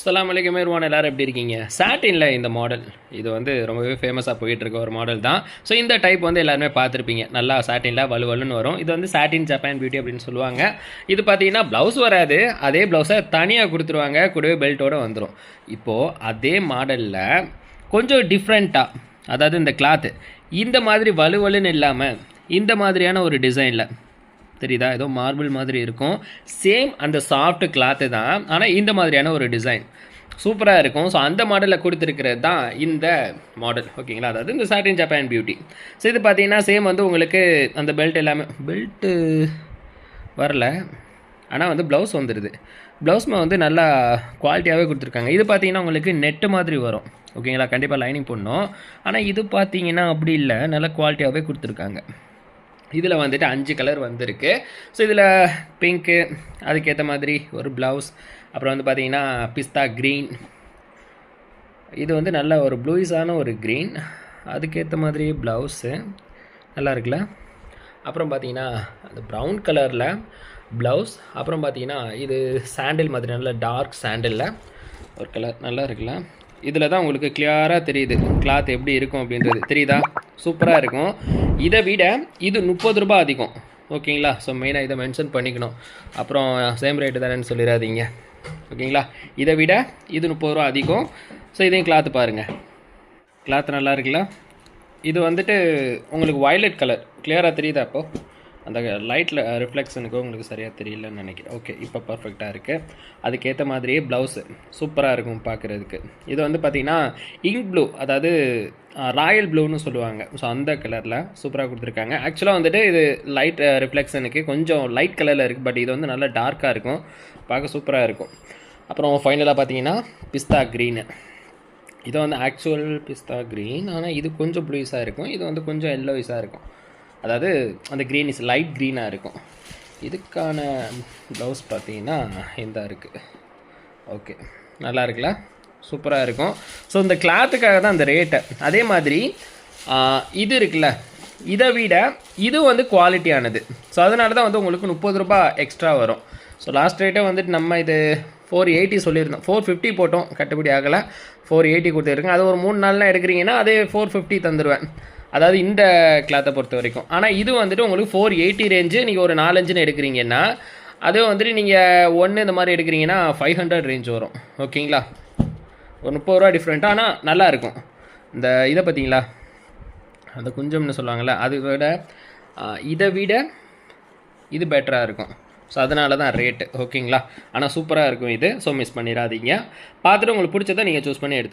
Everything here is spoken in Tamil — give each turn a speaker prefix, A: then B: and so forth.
A: சலாம் அலைக்கும் மேர்வான் எல்லாரும் எப்படி இருக்கீங்க? சாட்டினில் இந்த மாடல் இது வந்து ரொம்பவே ஃபேமஸாக போயிட்டு இருக்க ஒரு மாடல் தான். ஸோ இந்த டைப் வந்து எல்லாருமே பார்த்துருப்பீங்க. நல்லா சாட்டினில் வலுவலுன்னு வரும். இது வந்து சாட்டின் ஜப்பான் பியூட்டி அப்படின்னு சொல்லுவாங்க. இது பார்த்தீங்கன்னா ப்ளவுஸ் வராது. அதே ப்ளவுஸை தனியாக கொடுத்துருவாங்க. கூடவே பெல்ட்டோட வந்துடும் இப்போது அதே மாடலில் கொஞ்சம் டிஃப்ரெண்ட்டாக அதாவது இந்த கிளாத்து இந்த மாதிரி வலுவலுன்னு இல்லாமல் இந்த மாதிரியான ஒரு டிசைனில் தெரியுதா? ஏதோ மார்பிள் மாதிரி இருக்கும். சேம் அந்த சாஃப்ட் கிளாத்து தான். ஆனால் இந்த மாதிரியான ஒரு டிசைன் சூப்பராக இருக்கும். ஸோ அந்த மாடலில் கொடுத்துருக்கிறது தான் இந்த மாடல் ஓகேங்களா அதாவது இந்த சாட்டின் ஜப்பான் பியூட்டி ஸோ இது பார்த்தீங்கன்னா சேம் வந்து உங்களுக்கு அந்த பெல்ட் எல்லாமே பெல்ட்டு வரல. ஆனால் வந்து ப்ளவுஸ் வந்துடுது ப்ளவுஸ்மே வந்து நல்லா குவாலிட்டியாகவே கொடுத்துருக்காங்க. இது பார்த்தீங்கன்னா உங்களுக்கு நெட்டு மாதிரி வரும். ஓகேங்களா கண்டிப்பாக லைனிங் பண்ணணும் ஆனால் இது பார்த்தீங்கன்னா அப்படி இல்லை. நல்லா குவாலிட்டியாகவே கொடுத்துருக்காங்க. இதில் வந்துட்டு அஞ்சு கலர் வந்திருக்கு. ஸோ இதில் பிங்க்கு அதுக்கேற்ற மாதிரி ஒரு ப்ளவுஸ் அப்புறம் வந்து பார்த்தீங்கன்னா பிஸ்தா க்ரீன் இது வந்து நல்ல ஒரு ப்ளூயிஸான ஒரு க்ரீன் அதுக்கேற்ற மாதிரி ப்ளவுஸு நல்லா இருக்குல்ல? அப்புறம் பார்த்தீங்கன்னா அந்த ப்ரௌன் கலரில் ப்ளவுஸ் அப்புறம் பார்த்தீங்கன்னா இது சாண்டில் மாதிரி நல்ல டார்க் சாண்டிலில் ஒரு கலர் நல்லா இருக்குல்ல? இதில் தான் உங்களுக்கு கிளியராக தெரியுது. கிளாத் எப்படி இருக்கும் அப்படின்றது. தெரியுதா? சூப்பராக இருக்கும். இதை விட இது முப்பது ரூபாய் அதிகம். ஓகேங்களா? ஸோ மெயினாக இதை மென்ஷன் பண்ணிக்கணும். அப்புறம் சேம் ரேட்டு தானேன்னு சொல்லிடாதீங்க. ஓகேங்களா? இதை விட இது முப்பது ரூபா அதிகம். ஸோ இதையும் கிளாத்து பாருங்கள் கிளாத் நல்லா இருக்குல்ல? இது வந்துட்டு உங்களுக்கு வயலட் கலர் கிளியராக தெரியுதா அப்போது அந்த லைட்டில் ரிஃப்ளெக்ஷனுக்கு uh, உங்களுக்கு சரியாக தெரியலன்னு நினைக்கிறேன். ஓகே இப்போ பர்ஃபெக்டாக இருக்குது அதுக்கேற்ற மாதிரியே ப்ளவுஸு சூப்பராக இருக்கும் பார்க்குறதுக்கு இது வந்து பார்த்திங்கன்னா இங்க் ப்ளூ அதாவது uh, ராயல் ப்ளூன்னு சொல்லுவாங்க. ஸோ அந்த கலரில் சூப்பராக கொடுத்துருக்காங்க. ஆக்சுவலாக வந்துட்டு இது லைட் ரிஃப்ளெக்ஷனுக்கு uh, கொஞ்சம் லைட் கலரில் இருக்குது பட் இது வந்து நல்லா டார்க்காக இருக்கும். பார்க்க சூப்பராக இருக்கும். அப்புறம் ஃபைனலாக பார்த்தீங்கன்னா பிஸ்தா க்ரீனு இது வந்து ஆக்சுவல் பிஸ்தா க்ரீன் ஆனால் இது கொஞ்சம் ப்ளூயிஸாக இருக்கும். இது வந்து கொஞ்சம் எல்லோயிஸாக இருக்கும். அதாவது அந்த க்ரீன் இஸ் லைட் க்ரீனாக இருக்கும். இதுக்கான ப்ளவுஸ் பார்த்தீங்கன்னா இந்த இருக்குது ஓகே நல்லா இருக்குல்ல? சூப்பராக இருக்கும். ஸோ இந்த கிளாத்துக்காக தான் அந்த ரேட்டை அதே மாதிரி இது இருக்குல்ல? இதை விட இது வந்து குவாலிட்டியானது ஸோ அதனால தான் வந்து உங்களுக்கு முப்பது ரூபாய் எக்ஸ்ட்ரா வரும். ஸோ லாஸ்ட் ரேட்டே வந்துட்டு நம்ம இது ஃபோர் எயிட்டி சொல்லியிருந்தோம். ஃபோர் ஃபிஃப்டி போட்டோம். கட்டுப்படி ஆகலை. ஃபோர் எயிட்டி கொடுத்துருக்கேன். அது ஒரு மூணு நாள்லாம் எடுக்கிறீங்கன்னா அதே ஃபோர் ஃபிஃப்டி தந்துடுவேன் அதாவது இந்த கிளாத்தை பொறுத்த வரைக்கும். ஆனால் இது வந்துட்டு உங்களுக்கு ஃபோர் எயிட்டி ரேஞ்சு நீங்கள் ஒரு நாலஞ்சுன்னு எடுக்கிறீங்கன்னா அதே வந்துட்டு நீங்கள் ஒன்று இந்த மாதிரி எடுக்கிறீங்கன்னா ஃபைவ் ஹண்ட்ரட் ரேஞ்ச் வரும். ஓகேங்களா? ஒரு முப்பது ரூபா டிஃப்ரெண்ட்டாக ஆனால் நல்லா இருக்கும். இந்த இதை பார்த்தீங்களா? அந்த குஞ்சம்னு சொல்லுவாங்கள்ல அதை விட இதை விட இது பெட்டராக இருக்கும். ஸோ அதனால தான் ரேட்டு ஓகேங்களா? ஆனால் சூப்பராக இருக்கும் இது. ஸோ மிஸ் பண்ணிடாதீங்க. பார்த்துட்டு உங்களுக்கு பிடிச்சதை நீங்கள் சூஸ் பண்ணி எடுத்து